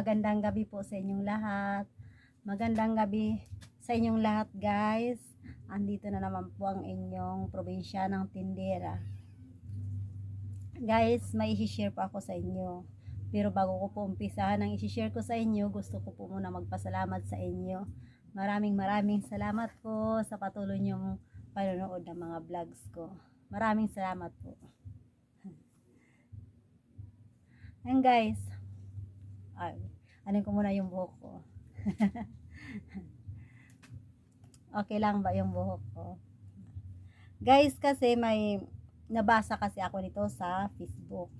magandang gabi po sa inyong lahat. Magandang gabi sa inyong lahat guys. Andito na naman po ang inyong probinsya ng Tindera. Guys, may i-share po ako sa inyo. Pero bago ko po umpisahan ang i-share ko sa inyo, gusto ko po muna magpasalamat sa inyo. Maraming maraming salamat po sa patuloy niyong panonood ng mga vlogs ko. Maraming salamat po. Ayan guys. Ay, ano ko muna yung buhok ko. okay lang ba yung buhok ko? Guys, kasi may nabasa kasi ako nito sa Facebook.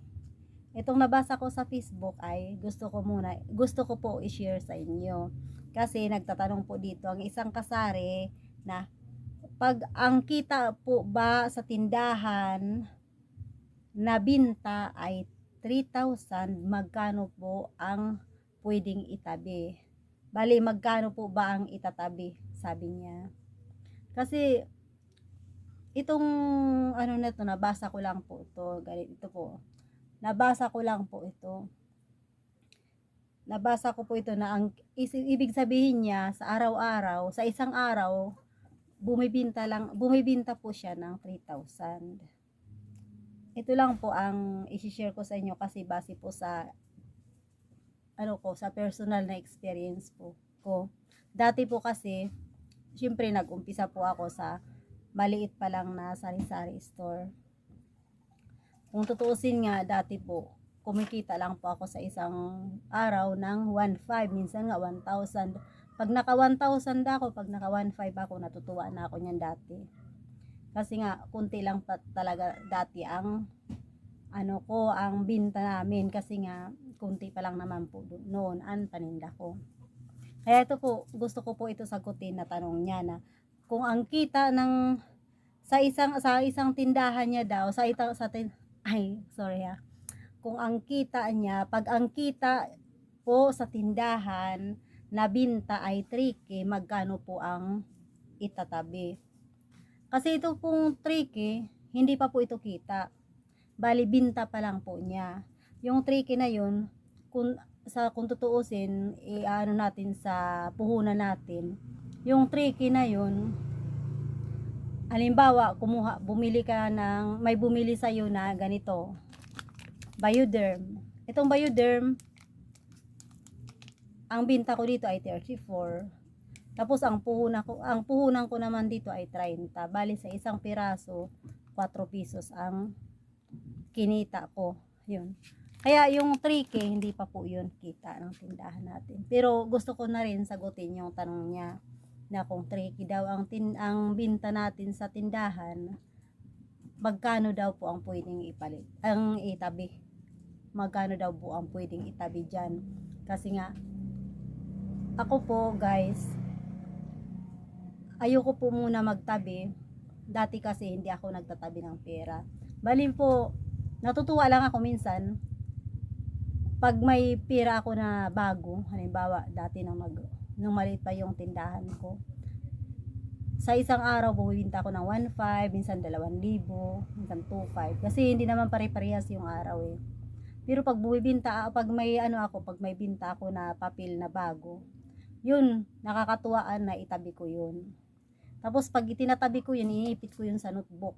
Itong nabasa ko sa Facebook ay gusto ko muna, gusto ko po i-share sa inyo. Kasi nagtatanong po dito ang isang kasari na pag ang kita po ba sa tindahan na binta ay 3,000, magkano po ang pwedeng itabi? Bali, magkano po ba ang itatabi? Sabi niya. Kasi, itong ano na to, nabasa ko lang po ito. Ganito po. Nabasa ko lang po ito. Nabasa ko po ito na ang ibig sabihin niya sa araw-araw, sa isang araw, bumibinta lang, bumibinta po siya ng 3,000 ito lang po ang i-share ko sa inyo kasi base po sa ano ko, sa personal na experience po ko. Dati po kasi, syempre nag-umpisa po ako sa maliit pa lang na sari-sari store. Kung tutuusin nga, dati po, kumikita lang po ako sa isang araw ng 1.5, minsan nga 1,000. Pag naka 1,000 ako, pag naka 1.5 ako, natutuwa na ako niyan dati. Kasi nga, kunti lang pa talaga dati ang ano ko, ang binta namin. Kasi nga, kunti pa lang naman po noon ang paninda ko. Kaya ito po, gusto ko po ito sagutin na tanong niya na kung ang kita ng sa isang sa isang tindahan niya daw sa ita sa tin, ay sorry ha kung ang kita niya pag ang kita po sa tindahan na binta ay 3k magkano po ang itatabi kasi ito pong tricky, hindi pa po ito kita. Bali, binta pa lang po niya. Yung tricky na yun, kung, sa, kung tutuusin, i-ano natin sa puhunan natin, yung tricky na yun, halimbawa, kumuha, bumili ka ng, may bumili sa'yo na ganito, Bioderm. Itong Bioderm, ang binta ko dito ay 34. Tapos ang puhunan ko, ang puhunan ko naman dito ay 30. Bali sa isang piraso, 4 pesos ang kinita ko. Yun. Kaya yung 3K, hindi pa po yun kita ng tindahan natin. Pero gusto ko na rin sagutin yung tanong niya na kung 3K daw ang, tin, ang binta natin sa tindahan, magkano daw po ang pwedeng ipalit, ang itabi. Magkano daw po ang pwedeng itabi dyan. Kasi nga, ako po guys, ayoko po muna magtabi. Dati kasi hindi ako nagtatabi ng pera. Bali po, natutuwa lang ako minsan pag may pera ako na bago, halimbawa dati nang mag nung maliit pa yung tindahan ko. Sa isang araw bumibinta ako ng 1.5, minsan 2,000, minsan 2.5 kasi hindi naman pare-parehas yung araw eh. Pero pag bumibinta, pag may ano ako, pag may binta ako na papel na bago, yun, nakakatuwaan na itabi ko yun. Tapos pag itinatabi ko yun, iniipit ko yun sa notebook.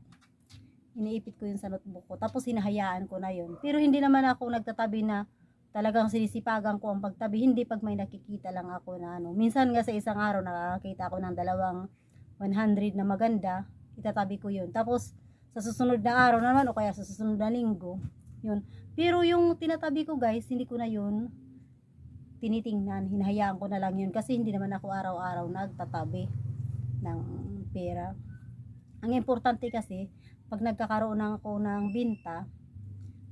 Iniipit ko yun sa notebook ko. Tapos hinahayaan ko na yun. Pero hindi naman ako nagtatabi na talagang sinisipagan ko ang pagtabi. Hindi pag may nakikita lang ako na ano. Minsan nga sa isang araw nakakita ako ng dalawang 100 na maganda. Itatabi ko yun. Tapos sa susunod na araw naman o kaya sa susunod na linggo. Yun. Pero yung tinatabi ko guys, hindi ko na yun tinitingnan. Hinahayaan ko na lang yun. Kasi hindi naman ako araw-araw nagtatabi ng pera. Ang importante kasi, pag nagkakaroon ng ako ng binta,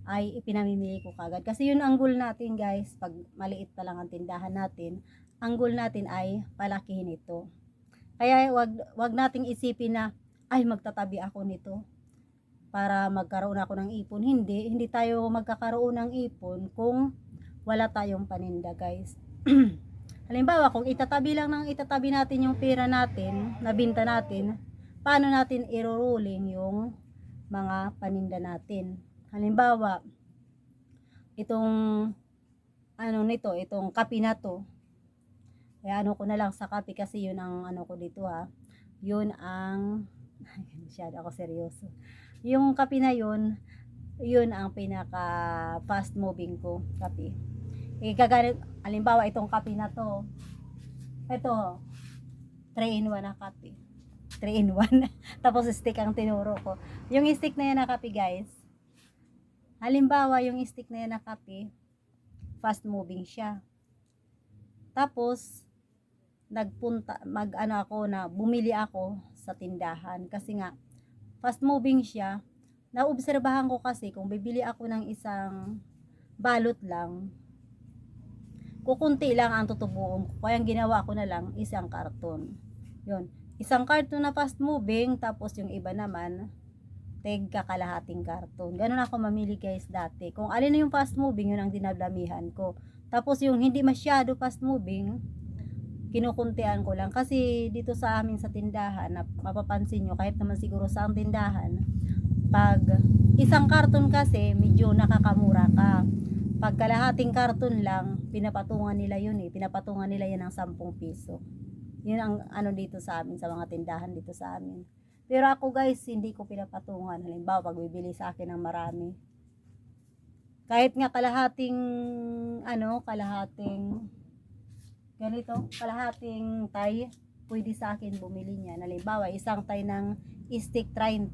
ay ipinamimili ko kagad. Kasi yun ang goal natin guys, pag maliit pa lang ang tindahan natin, ang goal natin ay palakihin ito. Kaya wag, wag nating isipin na, ay magtatabi ako nito para magkaroon ako ng ipon. Hindi, hindi tayo magkakaroon ng ipon kung wala tayong paninda guys. Halimbawa, kung itatabi lang ng itatabi natin yung pera natin, na binta natin, paano natin iruruling yung mga paninda natin? Halimbawa, itong ano nito, itong kape na to. Kaya ano ko na lang sa kape kasi yun ang ano ko dito ha. Yun ang masyado ako seryoso. Yung kape na yun, yun ang pinaka fast moving ko kape. Eh, kagaya, alimbawa itong kape na to, ito, 3 in 1 na kape. 3 in 1. Tapos stick ang tinuro ko. Yung stick na yan na kape guys, halimbawa yung stick na yan na kape, fast moving siya. Tapos, nagpunta, mag ano ako na, bumili ako sa tindahan. Kasi nga, fast moving siya. Naobserbahan ko kasi kung bibili ako ng isang balot lang, kukunti lang ang tutubuin ko. Kaya ginawa ko na lang, isang karton. Yun. Isang karton na fast moving, tapos yung iba naman, teg kakalahating karton. Ganun ako mamili guys dati. Kung alin na yung fast moving, yun ang dinadamihan ko. Tapos yung hindi masyado fast moving, kinukuntian ko lang. Kasi dito sa amin sa tindahan, na mapapansin nyo, kahit naman siguro sa ang tindahan, pag isang karton kasi, medyo nakakamura ka. Pag kalahating karton lang, pinapatungan nila yun eh. Pinapatungan nila yan ng 10 piso. Yun ang ano dito sa amin, sa mga tindahan dito sa amin. Pero ako guys, hindi ko pinapatungan. Halimbawa, pag bibili sa akin ng marami. Kahit nga kalahating, ano, kalahating, ganito, kalahating tay, pwede sa akin bumili niya. Halimbawa, isang tay ng stick 30.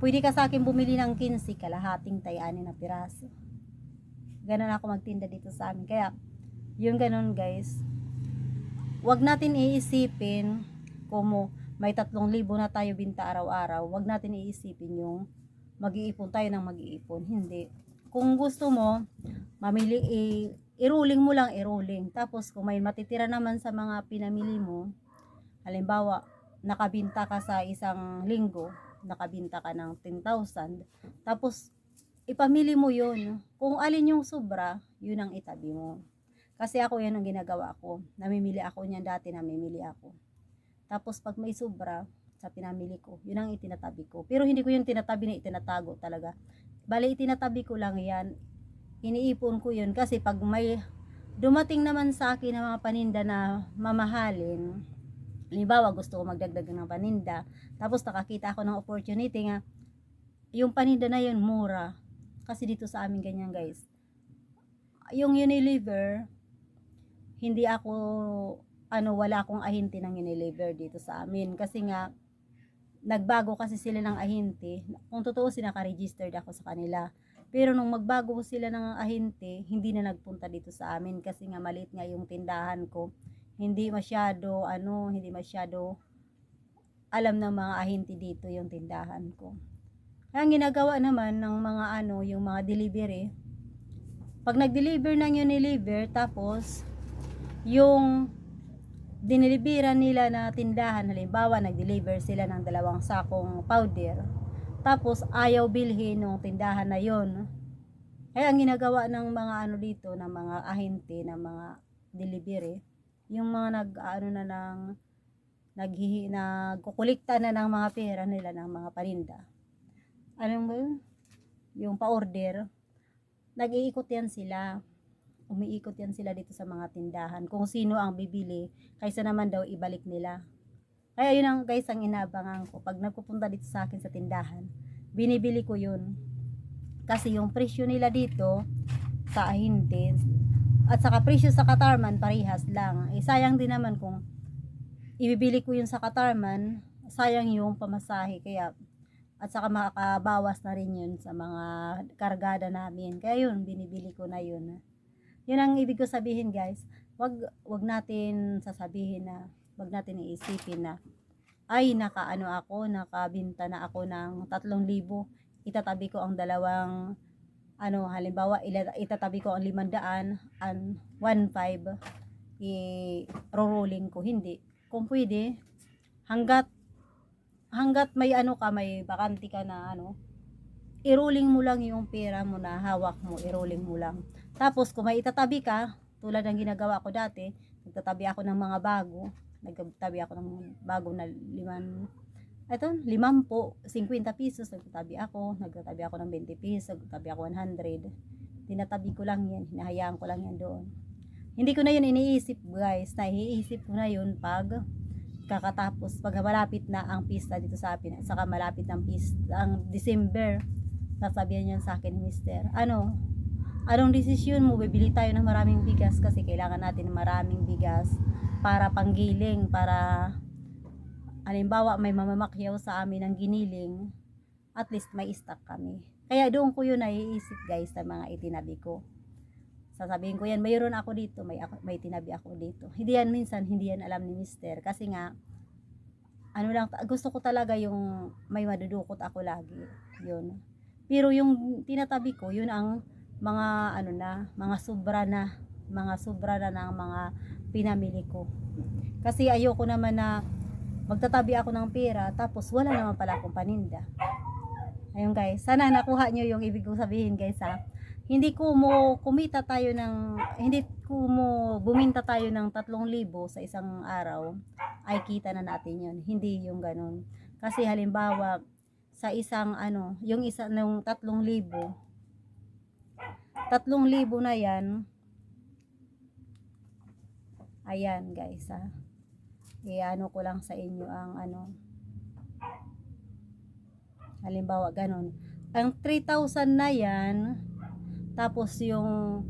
Pwede ka sa akin bumili ng 15, kalahating tay, ani na piraso. Ganun ako magtinda dito sa amin. Kaya, yung ganun guys, wag natin iisipin kung may tatlong libo na tayo binta araw-araw, wag natin iisipin yung mag-iipon tayo ng mag-iipon. Hindi. Kung gusto mo, mamili, i- i-rolling mo lang, i-rolling. Tapos, kung may matitira naman sa mga pinamili mo, halimbawa, nakabinta ka sa isang linggo, nakabinta ka ng 10,000, tapos, ipamili mo yun. Kung alin yung sobra, yun ang itabi mo. Kasi ako yan ang ginagawa ko. Namimili ako niyan dati, namimili ako. Tapos pag may sobra sa pinamili ko, yun ang itinatabi ko. Pero hindi ko yung tinatabi na itinatago talaga. Bali, itinatabi ko lang yan. Iniipon ko yun kasi pag may dumating naman sa akin na mga paninda na mamahalin, halimbawa gusto ko magdagdag ng paninda, tapos nakakita ako ng opportunity nga, yung paninda na yun mura. Kasi dito sa amin ganyan guys. Yung Unilever, hindi ako ano wala akong ahente ng Unilever dito sa amin kasi nga nagbago kasi sila ng ahente. Kung totoo sinaka-registered ako sa kanila. Pero nung magbago sila ng ahente, hindi na nagpunta dito sa amin kasi nga maliit nga yung tindahan ko. Hindi masyado ano, hindi masyado alam ng mga ahente dito yung tindahan ko. Ang ginagawa naman ng mga ano, yung mga delivery, pag nag-deliver ng Unilever, tapos yung dinilibera nila na tindahan, halimbawa nag-deliver sila ng dalawang sakong powder, tapos ayaw bilhin ng tindahan na yon. Kaya ang ginagawa ng mga ano dito, ng mga ahente, ng mga delivery, yung mga nag ano na ng naghihi nagkukulikta na ng mga pera nila ng mga paninda. Ano ba yun? Yung pa-order, nag-iikot yan sila umiikot yan sila dito sa mga tindahan. Kung sino ang bibili kaysa naman daw ibalik nila. Kaya yun ang guys ang inabangan ko. Pag nagpupunta dito sa akin sa tindahan binibili ko yun. Kasi yung presyo nila dito sa ahinte at saka presyo sa Katarman parehas lang. Eh sayang din naman kung ibibili ko yun sa Katarman sayang yung pamasahe. Kaya at saka makakabawas na rin yun sa mga kargada namin. Kaya yun binibili ko na yun yun ang ibig ko sabihin guys. Wag wag natin sasabihin na wag natin iisipin na ay nakaano ako, nakabinta na ako ng 3,000. Itatabi ko ang dalawang ano halimbawa itatabi ko ang 500 and 1,500 i-rolling ko hindi. Kung pwede hanggat hanggat may ano ka, may bakanti ka na ano, i-rolling mo lang yung pera mo na hawak mo, i-rolling mo lang. Tapos kung may itatabi ka, tulad ng ginagawa ko dati, nagtatabi ako ng mga bago, nagtatabi ako ng bago na liman, ito, limampo, 50 pesos, nagtatabi ako, nagtatabi ako ng 20 pesos, nagtatabi ako 100. tinatabi ko lang yan, hinahayaan ko lang yan doon. Hindi ko na yun iniisip guys, naiisip ko na yun pag kakatapos, pag malapit na ang pista dito sa akin, at saka malapit ang pista, ang December, sasabihan niyan sa akin, Mister, ano, anong desisyon mo, bibili tayo ng maraming bigas kasi kailangan natin ng maraming bigas para panggiling, para halimbawa may mamamakyaw sa amin ng giniling, at least may stock kami. Kaya doon ko yun naiisip guys sa mga itinabi ko. Sasabihin ko yan, mayroon ako dito, may, ako, may tinabi ako dito. Hindi yan minsan, hindi yan alam ni Mister. Kasi nga, ano lang, gusto ko talaga yung may madudukot ako lagi. Yun. Pero yung tinatabi ko, yun ang mga ano na, mga sobra na, mga sobra na ng mga pinamili ko. Kasi ayoko naman na magtatabi ako ng pera tapos wala naman pala akong paninda. Ayun guys, sana nakuha nyo yung ibig kong sabihin guys ha. Hindi ko mo kumita tayo ng, hindi ko mo buminta tayo ng 3,000 sa isang araw, ay kita na natin yun. Hindi yung ganun. Kasi halimbawa, sa isang ano, yung isa nung 3,000, 3,000 na yan, ayan guys ha. I-ano ko lang sa inyo ang ano, halimbawa ganun. Ang 3,000 na yan, tapos yung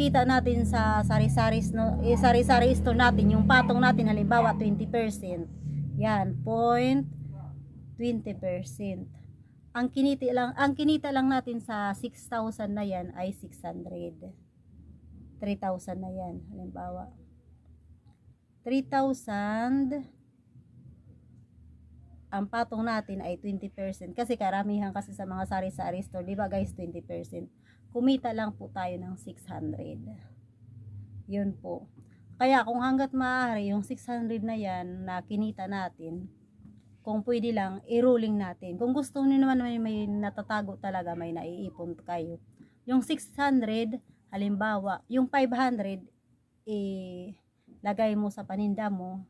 kita natin sa sari-sari no, eh, sari-sari store natin, yung patong natin halimbawa 20%. Yan, point 20%. Ang kinita lang, ang kinita lang natin sa 6,000 na yan ay 600. 3,000 na yan, halimbawa. 3,000 ang patong natin ay 20% kasi karamihan kasi sa mga sari-sari store, 'di ba guys, 20%. Kumita lang po tayo ng 600. 'Yun po. Kaya kung hangga't maaari yung 600 na 'yan na kinita natin, kung pwede lang i-rolling natin. Kung gusto niyo naman may, may natatago talaga, may naiipon kayo. Yung 600, halimbawa, yung 500 eh lagay mo sa paninda mo,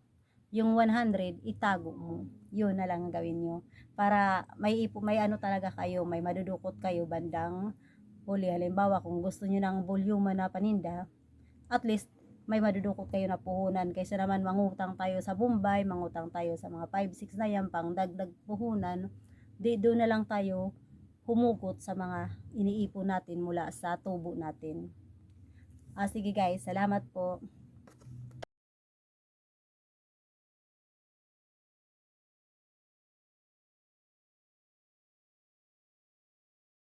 yung 100 itago mo. Yun na lang ang gawin nyo. Para may ipo, may ano talaga kayo, may madudukot kayo bandang huli. Halimbawa, kung gusto nyo ng volume na paninda, at least may madudukot kayo na puhunan kaysa naman mangutang tayo sa Bombay, mangutang tayo sa mga 5-6 na yan, pang dagdag puhunan, di doon na lang tayo humugot sa mga iniipon natin mula sa tubo natin. Ah, sige guys, salamat po.